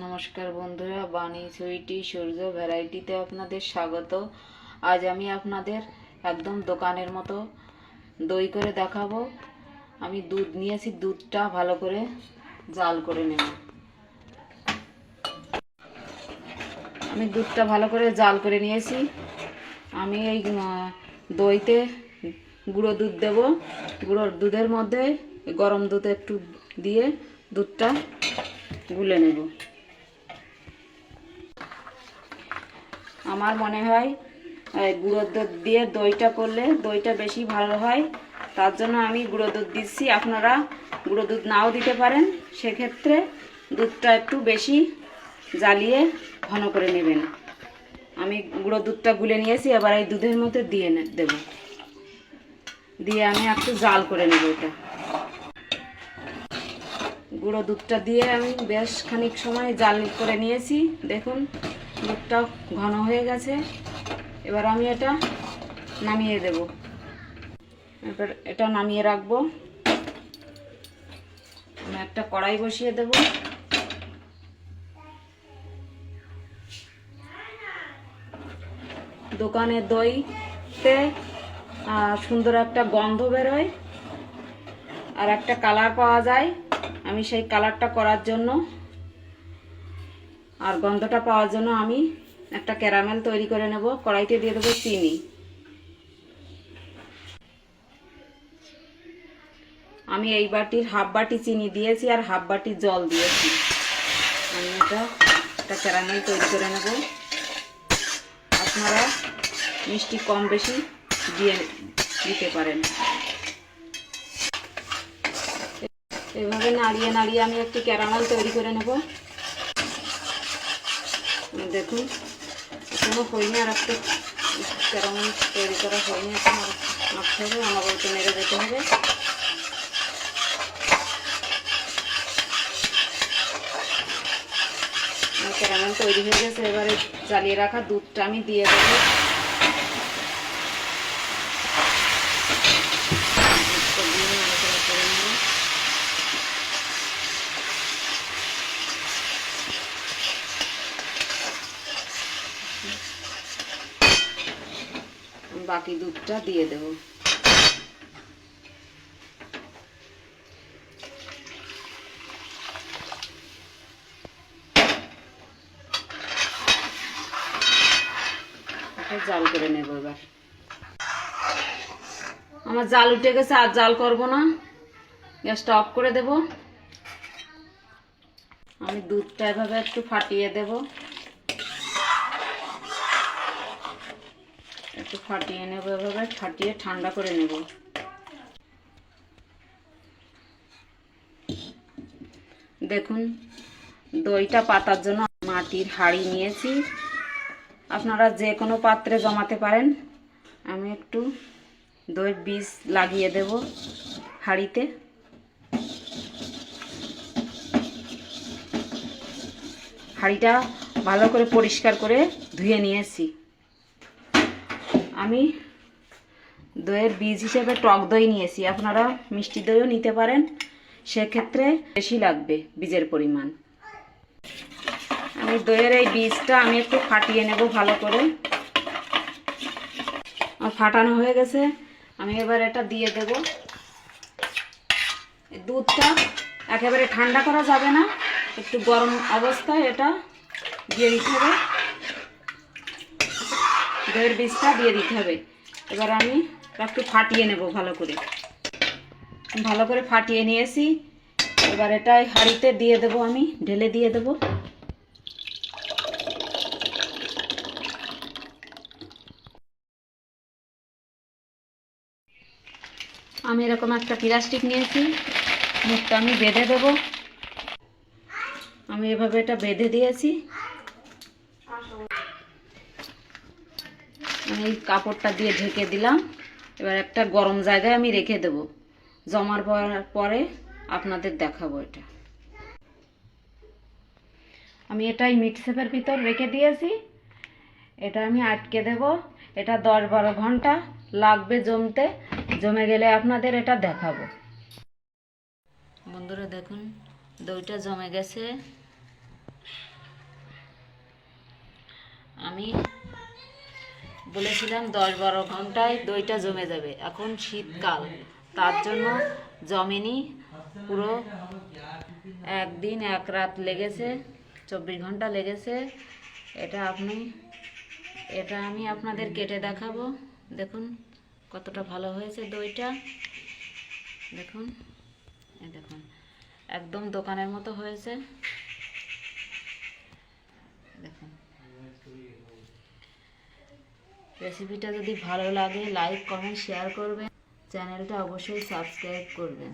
নমস্কার বন্ধুরা, বাণী সুইটি, সূর্য ভ্যারাইটিতে আপনাদের স্বাগত। আজ আমি আপনাদের একদম দোকানের মতো দই করে দেখাবো। আমি দুধ নিয়েছি, দুধটা ভালো করে জাল করে নেব। আমি দুধটা ভালো করে জাল করে নিয়েছি। আমি এই দইতে গুঁড়ো দুধ দেব। গুঁড়ো দুধের মধ্যে গরম দুধ একটু দিয়ে দুধটা গুলে নেব। আমার মনে হয় এই গুঁড়ো দুধ দিয়ে দইটা করলে দইটা বেশি ভালো হয়। তার জন্য আমি গুঁড়ো দুধ দিচ্ছি। আপনারা গুঁড়ো দুধ নাও দিতে পারেন। সেক্ষেত্রে দুধটা একটু বেশি জ্বালিয়ে ঘন করে নেবেন। আমি গুঁড়ো দুধটা গুলে নিয়েছি, এবার এই দুধের মধ্যে দিয়ে দেবো। দিয়ে আমি একটু জাল করে নেব এটা। গুঁড়ো দুধটা দিয়ে আমি বেশ খানিক সময় জাল করে নিয়েছি। দেখুন দুধটা ঘন হয়ে গেছে। এবার আমি এটা নামিয়ে দেব। এবার এটা নামিয়ে রাখব। আমি একটা কড়াই বসিয়ে দেব। দোকানের দইতে সুন্দর একটা গন্ধ বেরোয় আর একটা কালার পাওয়া যায়। আমি সেই কালারটা করার জন্য আর গন্ধটা পাওয়ার জন্য আমি একটা ক্যারামেল তৈরি করে নেব, কড়াইতে দিয়ে দেবো চিনি। আমি এই বাটির হাফ বাটি চিনি দিয়েছি আর হাফ বাটি জল দিয়েছি। আমি এটা একটা ক্যারামেল তৈরি করে নেব। আপনারা মিষ্টি কম বেশি দিয়ে দিতে পারেন। এভাবে নাড়িয়ে নাড়িয়ে আমি একটি ক্যারামেল তৈরি করে নেব। দেখুন, এখনও হয়নি আর একটু কেরম তৈরি করা হয়নি, এখন মাখতে হবে আমার বলতে মেরে যেতে হবে ক্যারামেল তৈরি হয়ে গেছে, এবারে জ্বালিয়ে রাখা দুধটা আমি দিয়ে দেবো দুধটা দিয়ে নাড়াচাড়া করে নেব বাকি দুধটা দিয়ে দেব। জাল করে নেব এবার। আমার জাল উঠে গেছে, আর জাল করব না। গ্যাসটা অফ করে দেব। আমি দুধটা এভাবে একটু ফাটিয়ে দেবো। একটু ফাটিয়ে নেব এভাবে, ফাটিয়ে ঠান্ডা করে নেব। দেখুন, দইটা পাতার জন্য মাটির হাঁড়ি নিয়েছি। আপনারা যে কোনো পাত্রে জমাতে পারেন। আমি একটু দই বীজ লাগিয়ে দেব হাঁড়িতে। হাঁড়িটা ভালো করে পরিষ্কার করে ধুয়ে নিয়েছি। আমি দইয়ের বীজ হিসেবে টক দই নিয়েছি। আপনারা মিষ্টি দইও নিতে পারেন। সেক্ষেত্রে বেশি লাগবে বীজের পরিমাণ। আমি দইয়ের এই বীজটা আমি একটু ফাটিয়ে নেব ভালো করে। ফাটানো হয়ে গেছে। আমি এবার এটা দিয়ে দেব। দুধটা একেবারে ঠান্ডা করা যাবে না। একটু গরম অবস্থায় এটা দিয়ে দিতে হবে। দইয়ের বীজটা দিয়ে দিতে হবে। এবার আমি একটু ফাটিয়ে নেব ভালো করে। ভালো করে ফাটিয়ে নিয়েছি। এবার এটাই হাঁড়িতে দিয়ে দেব আমি, ঢেলে দিয়ে দেব। আমি এরকম একটা প্লাস্টিক নিয়েছি, মুখটা আমি বেঁধে দেব। আমি এভাবে এটা বেঁধে দিয়েছি। এই কাপড়টা দিয়ে ঢেকে দিলাম। এবার একটা গরম জায়গায় আমি রেখে দেব। জমার পর- পরে আপনাদের দেখাবো এটা। আমি এটাই মিক্সেপের ভিতর রেখে দিয়েছি। এটা আমি আটকে দেব। এটা দশ বারো ঘণ্টা লাগবে জমতে। জমে গেলে আপনাদের এটা দেখাবো। বন্ধুরা, দেখুন, দইটা জমে গেছে। আমি বলেছিলাম দশ বারো ঘন্টায় দইটা জমে যাবে। এখন শীতকাল। তার জন্য জমেনি। পুরো একদিন এক রাত লেগেছে, চব্বিশ ঘণ্টা লেগেছে। এটা আপনি, এটা আমি আপনাদের কেটে দেখাবো। দেখুন কতটা ভালো হয়েছে দইটা। দেখুন দেখুন, একদম দোকানের মতো হয়েছে দেখুন রেসিপিটা যদি ভালো লাগে লাইক কমেন্ট শেয়ার করবেন। চ্যানেলটা অবশ্যই সাবস্ক্রাইব করবেন।